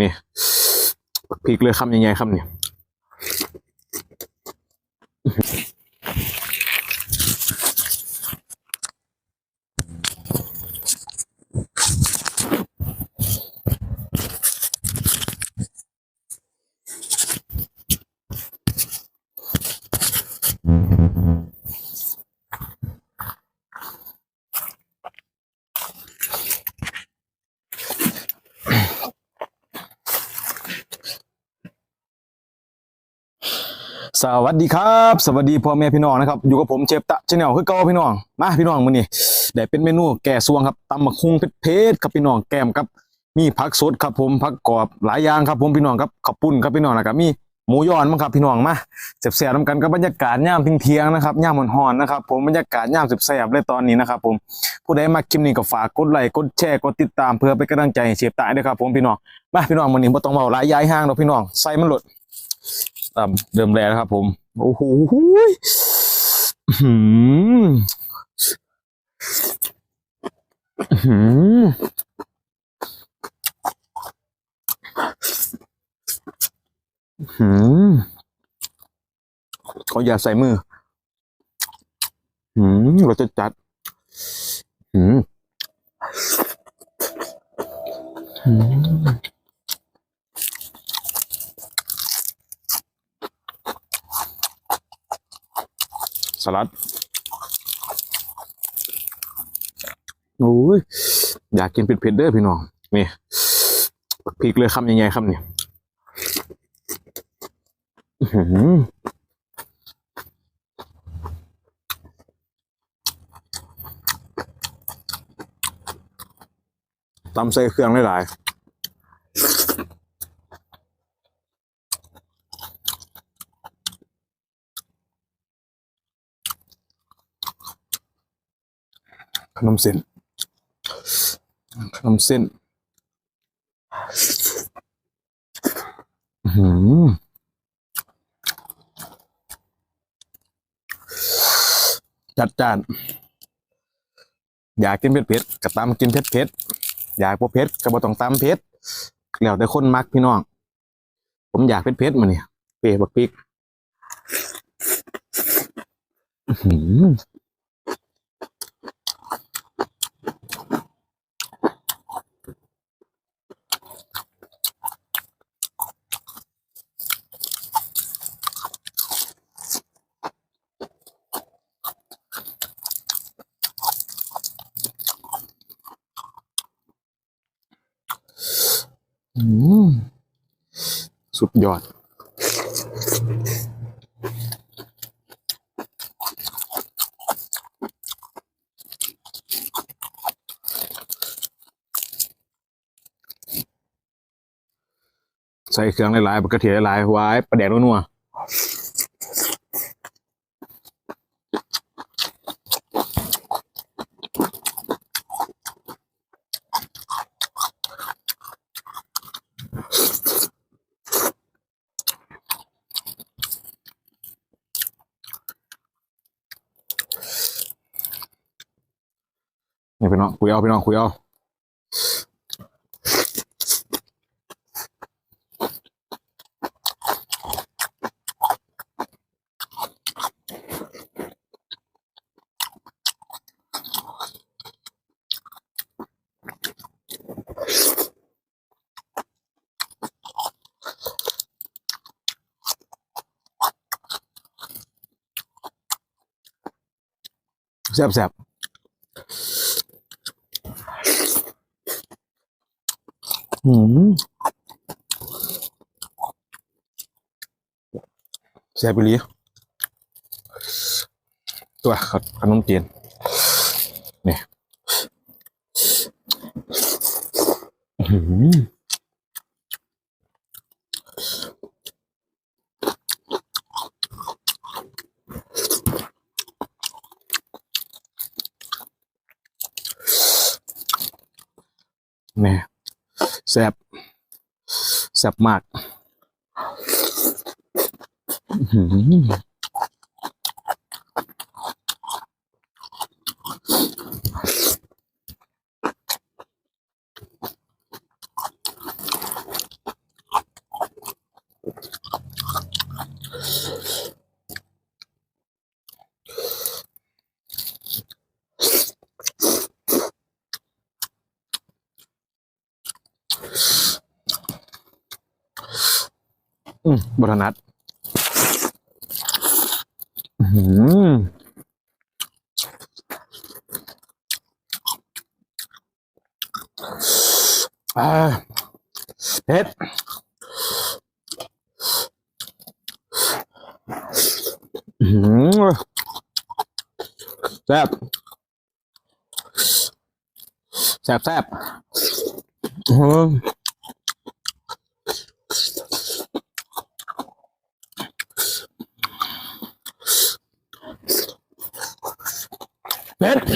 นี่พริกเลยคำใหญ่ๆคำนี่ สวัสดีครับ สวัสดีพ่อแม่พี่น้องนะครับ อยู่กับผมเชฟตะชาแนลคือเก่าพี่น้อง มาพี่น้องมื้อนี้ได้เป็นเมนูแก่ซวงครับตำบักหุ่งเผ็ดๆครับพี่น้องแกมครับ มีผักสดครับผมผักกรอบหลายอย่างครับผมพี่น้องครับข้าวปุ้นครับพี่น้องแล้วก็มีหมูย้อนมั้งครับพี่น้องมาแซ่บๆนำกันกับบรรยากาศย่ามเทียงนะครับย่ามร้อนๆนนะครับผมบรรยากาศย่ามแซ่บเลยตอนนี้นะครับผมผู้ใดมาคลิปนี้ก็ฝากกดไลค์กดแชร์กดติดตามเพื่อเป็นกำลังใจให้เชฟตะด้วยครับผมพี่น้องมาพี่น้องมื้อนี้บ่ต้องเว้าหลายย้ายห้างดอกพี่น้องใส่มันหลด ตามเดิมแลนะครับ ผม โอ้โหหืมหืมหืมเขาอย่าใส่มือ หืมเราจะจัด หืมหืม ลัดโอ้ยอยากกินเผ็ดๆเด้อพี่น้องนี่พริกเลยคำใหญ่ๆคำนี่อื้อหือตำใส่เครื่องหลายๆ ขนมเส้น ขนมเส้นอื้อหือจัดจาน อยากกินเผ็ดเผ็ดก็ตามกินเผ็ดเผ็ดอยากบ่เผ็ดก็บ่ต้องตามเผ็ดแล้วแต่คนมักพี่น้อง ผมอยากเผ็ดเผ็ดมาเนี่ยเปรย์บักพริกหืม สุดยอด ใส่เครื่องหลายๆกระเทียมหลายๆไว้ประแดกนัวๆ นี่พี่น้องคุยเอาพี่น้องคุยเอาแซ่บแซ่บ อืมแซ่บไปเลยตัวขนมจีนนี่หือแม่ แซ่บแซ่บมาก อืมบรนัดอืมอ่าเผ็ดอืมแซ่บแซ่บแซ่บ Hello? That